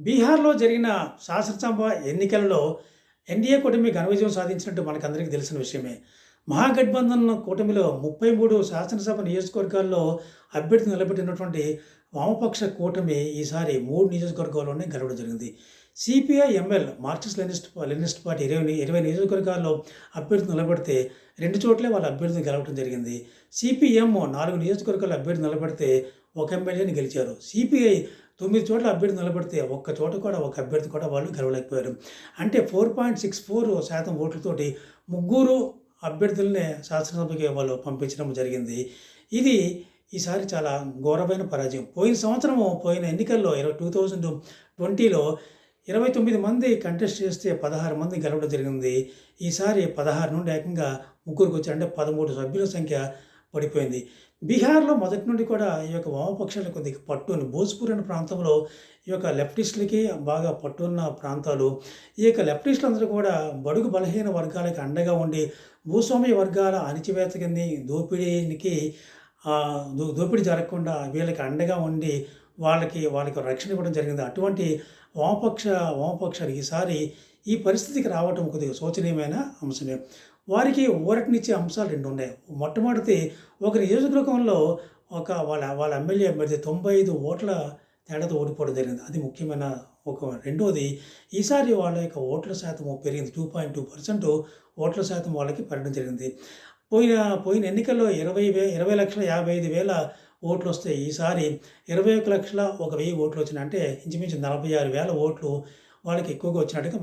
బీహార్లో జరిగిన శాసనసభ ఎన్నికలలో ఎన్డీఏ కూటమి ఘన విజయం సాధించినట్టు మనకందరికీ తెలిసిన విషయమే. మహాగఠబంధన్ కూటమిలో ముప్పై మూడు శాసనసభ నియోజకవర్గాల్లో అభ్యర్థి నిలబెట్టినటువంటి వామపక్ష కూటమి ఈసారి మూడు నియోజకవర్గాల్లోనే గెలవడం జరిగింది. CPI ML Marxist Leninist Leninist party ఇరవై ఇరవై నియోజకవర్గాల్లో అభ్యర్థి నిలబడితే రెండు చోట్లే వాళ్ళ అభ్యర్థిని గెలవడం జరిగింది. సిపిఎం నాలుగు నియోజకవర్గాల అభ్యర్థి నిలబడితే ఒక ఎమ్మెల్యేని గెలిచారు. సిపిఐ తొమ్మిది చోట్ల అభ్యర్థి నిలబడితే ఒక్క చోట కూడా ఒక అభ్యర్థి కూడా వాళ్ళు గెలవలేకపోయారు. అంటే ఫోర్ పాయింట్ సిక్స్ ఫోర్ శాతం ఓట్లతోటి ముగ్గురు అభ్యర్థులనే శాసనసభకి వాళ్ళు పంపించడం జరిగింది. ఇది ఈసారి చాలా ఘోరమైన పరాజయం. పోయిన సంవత్సరము పోయిన ఎన్నికల్లో ఇరవై టూ థౌజండ్ ట్వంటీలో ఇరవై తొమ్మిది మంది కంటెస్ట్ చేస్తే పదహారు మంది గెలవడం జరిగింది. ఈసారి పదహారు నుండి ఏకంగా ముగ్గురికి వచ్చారు. అంటే పదమూడు సభ్యుల సంఖ్య పడిపోయింది. బీహార్లో మొదటి నుండి కూడా ఈ యొక్క వామపక్షాలు కొద్దిగా పట్టుని భోజ్పూర్ అనే ప్రాంతంలో ఈ యొక్క లెఫ్టిస్టులకి బాగా పట్టున్న ప్రాంతాలు. ఈ యొక్క లెఫ్టిస్టులు అందరూ కూడా బడుగు బలహీన వర్గాలకి అండగా ఉండి భూస్వామ్య వర్గాల అణిచివేత కింద దోపిడీకి దో- దోపిడీ జరగకుండా వీళ్ళకి అండగా ఉండి వాళ్ళకి వాళ్ళకి రక్షణ ఇవ్వడం జరిగింది. అటువంటి వామపక్ష వామపక్షాలు ఈసారి ఈ పరిస్థితికి రావటం కొద్దిగా శోచనీయమైన అంశమే. వారికి ఊరటనిచ్చే అంశాలు రెండు ఉన్నాయి మొట్టమొదటి ఒక నియోజకవర్గంలో ఒక వాళ్ళ వాళ్ళ ఎమ్మెల్యే అభ్యర్థి తొంభై ఐదు ఓట్ల తేడాతో ఓడిపోవడం జరిగింది. అది ముఖ్యమైన ఒక రెండోది ఈసారి వాళ్ళ యొక్క ఓట్ల శాతం పెరిగింది. టూ పాయింట్ టూ పర్సెంట్ ఓట్ల శాతం వాళ్ళకి పెరగడం జరిగింది. పోయిన పోయిన ఎన్నికల్లో ఇరవై వే ఇరవై లక్షల యాభై ఐదు వేల ఓట్లు వస్తే ఈసారి ఇరవై ఒక లక్షల ఒక వెయ్యి ఓట్లు వచ్చినాయంటే ఇంచుమించు నలభై ఆరు వేల ఓట్లు వాళ్ళకి ఎక్కువగా వచ్చినట్టుగా